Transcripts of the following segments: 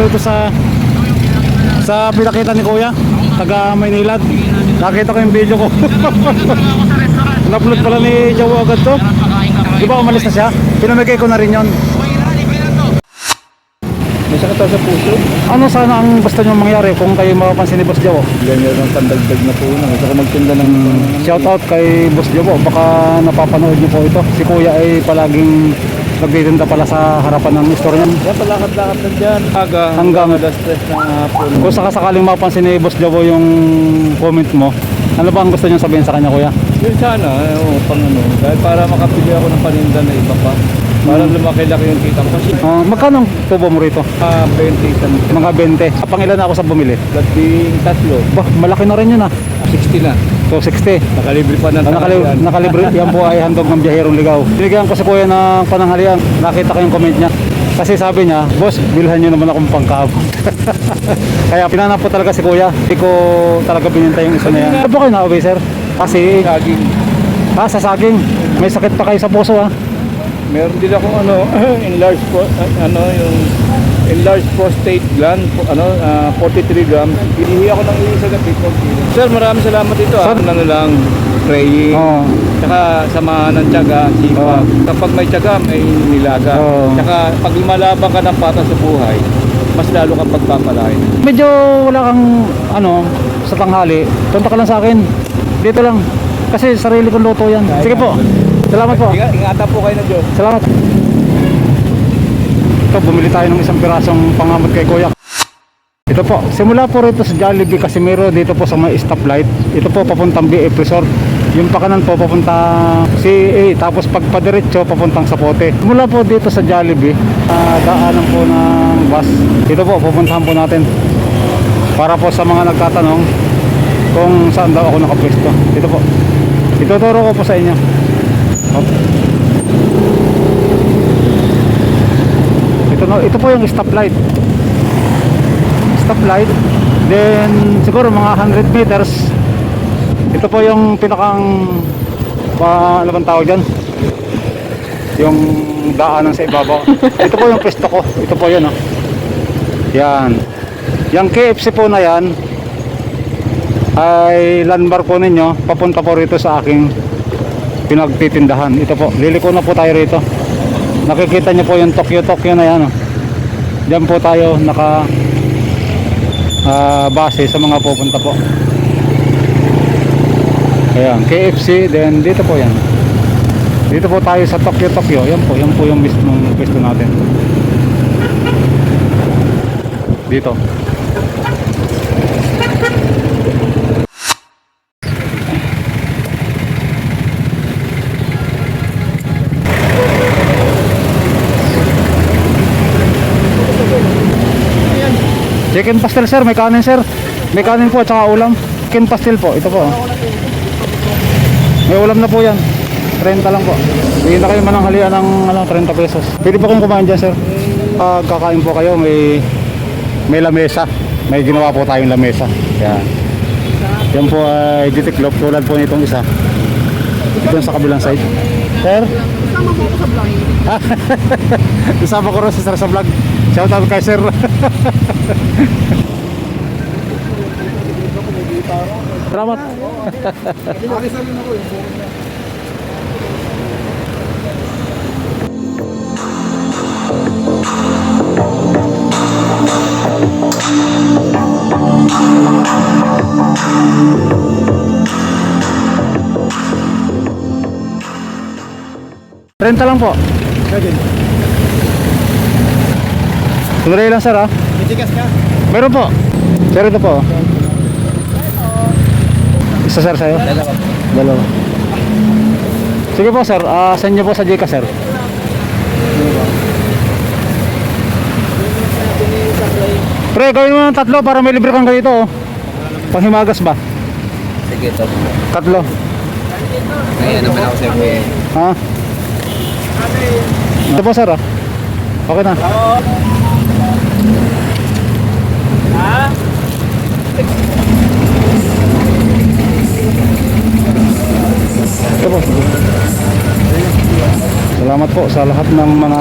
rito sa sa pinakita ni Kuya, taga Maynilad. Nakita ko yung video ko. In-upload pala ni Jowo agad to. Di ba umalis na siya? Pinamigay ko na rin yon. May sakit sa puso. Ano sana ang gusto nyo mangyari kung kayo mapapansin ni Boss Jowo? Ganyan ang pandagdag na po na. Ko magtinda ng... Shout out kay Boss Jowo. Baka napapanood niyo po ito. Si Kuya ay palaging nagtitinda pala sa harapan ng store niya. Yan, palakad-lakad dyan. Aga Hanggang- alas tres ng hapon. Kung sakasakaling mapansin ni Boss Jowo yung comment mo, ano ba ang gusto niyo sabihin sa kanya Kuya? Yun sana, eh, oo, pang ano. Dahil para makapili ako ng paninda na iba pa. Para lumaki-laki yung kita ko. Kasi Ah, magkano ang tubo mo rito? ah, 20 isang Mga 20. Pangilan na ako sa bumili. labing tatlo. Bah, malaki na rin yun ah. 60 na. So 60. Nakalibre pa ng Ah, nakali- tanghalian. nakalibre. Yan po ay handog ng biyahirong ligaw. Binigyan ko si Kuya ng pananghalian. Nakita ko yung comment niya. Kasi sabi niya, boss, bilhan niyo naman akong pangkaabot. Kaya pinanap po talaga si Kuya. Hindi ko talaga bininta yung isa na yan. Ano po kayo na sir? Kasi, Saging. ah, sa saging. May sakit pa kayo sa puso ah. Meron din akong ano, enlarged pro, ano yung enlarged prostate gland, po- ano, ah, 43 grams. Hinihi ako ng isa na kilo. Sir, maraming salamat dito. Ah. Ano lang, praying. Oo. Tsaka samahan ng tiyaga, sipag. Kapag may tiyaga, may nilaga. Oo. Tsaka pag lumalabang ka ng patas sa buhay, mas lalo kang pagpapalain. Medyo wala kang, ano, sa tanghali. Punta ka lang sa akin. Dito lang. Kasi sarili kong luto yan. Sige po. Salamat po. Inga, ingatan po kayo ng Diyos. Salamat. Ito, bumili tayo ng isang pirasong pangamot kay Kuya. Ito po, simula po rito sa Jollibee Casimiro dito po sa may stoplight. Ito po papuntang BF Resort. Yung pakanan po papunta CA tapos pagpadiretso papuntang Sapote. Mula po dito sa Jollibee, ah, daanan po ng bus. Ito po pupuntahan po natin. Para po sa mga nagtatanong kung saan daw ako nakapwesto. Ito po. Ituturo ko po sa inyo. Hop. Ito, no, ito po yung stoplight. Stoplight. Then siguro mga 100 meters. Ito po yung pinakang pa, ano bang tawag dyan? Yung daanan sa ibabaw. ito po yung pwesto ko. Ito po yun. Oh. Yan. Yung KFC po na yan ay landmark po ninyo papunta po rito sa aking pinagtitindahan. Ito po, liliko na po tayo rito. Nakikita niyo po yung Tokyo Tokyo na yan. Oh. Diyan po tayo naka ah, base sa mga pupunta po. Ayan, KFC, then dito po yan. Dito po tayo sa Tokyo Tokyo. Yan po, yan po yung mismong pwesto natin. Dito. Chicken pastel sir, may kanin sir. May kanin po at saka ulam. Chicken pastel po, ito po. May ulam na po yan. 30 lang po. Bigyan na kayo mananghalian ng ano, 30 pesos. Pwede po kayong kumain dyan sir. Pag kakain po kayo, may may lamesa. May ginawa po tayong lamesa. Yan. Yan po ay ditiklop tulad po nitong isa. Doon sa kabilang side. Sir? Kasama mo ako sa vlog. Kasama ko rin si Sir sa vlog. Shout out kay Sir. Salamat. Renta lang po. Sandali lang sir ha. Mitigas ka? Meron po. Sir ito po. Isa sir sa'yo? Dalawa. Dalawa. Sige po sir, ah send niyo po sa Gcash sir. Pre, gawin mo ng tatlo para may libre kang ganito oh. Panghimagas ba? Sige, to. Tatlo. Ngayon naman ako sa buhay. Ha? Ito po sir ah. Okay na. Oo. Ha? Ito po. Salamat po sa lahat ng mga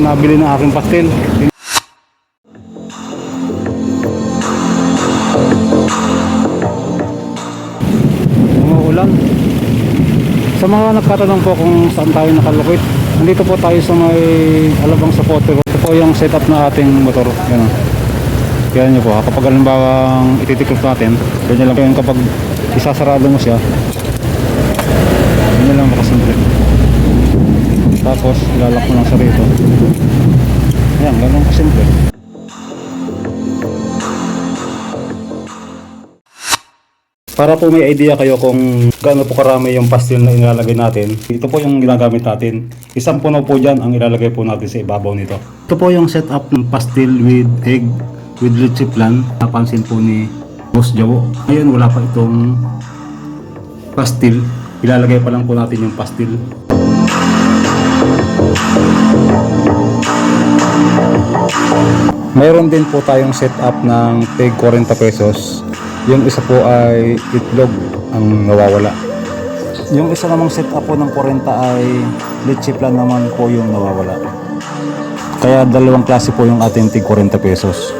nabili ng aking pastel. Umuulan. Sa mga nagtatanong po kung saan tayo nakalukit, nandito po tayo sa may Alabang sa Potter. Ito po yung setup na ating motor. Yan. Kaya nyo po, kapag halimbawa ititikot natin, ganyan lang po yung kapag isasarado mo siya, ganyan lang makasimple. Tapos, ilalak mo lang sa rito. Ayan, ganun kasimple. Para po may idea kayo kung gaano po karami yung pastil na ilalagay natin, ito po yung ginagamit natin. Isang puno po dyan ang ilalagay po natin sa ibabaw nito. Ito po yung setup ng pastil with egg with leche plan. Napansin po ni Boss Jawo. Ngayon wala pa itong pastil. Ilalagay pa lang po natin yung pastil. Mayroon din po tayong setup ng tig 40 pesos. Yung isa po ay itlog ang nawawala. Yung isa namang setup po ng 40 ay leche plan naman po yung nawawala. Kaya dalawang klase po yung ating tig 40 pesos.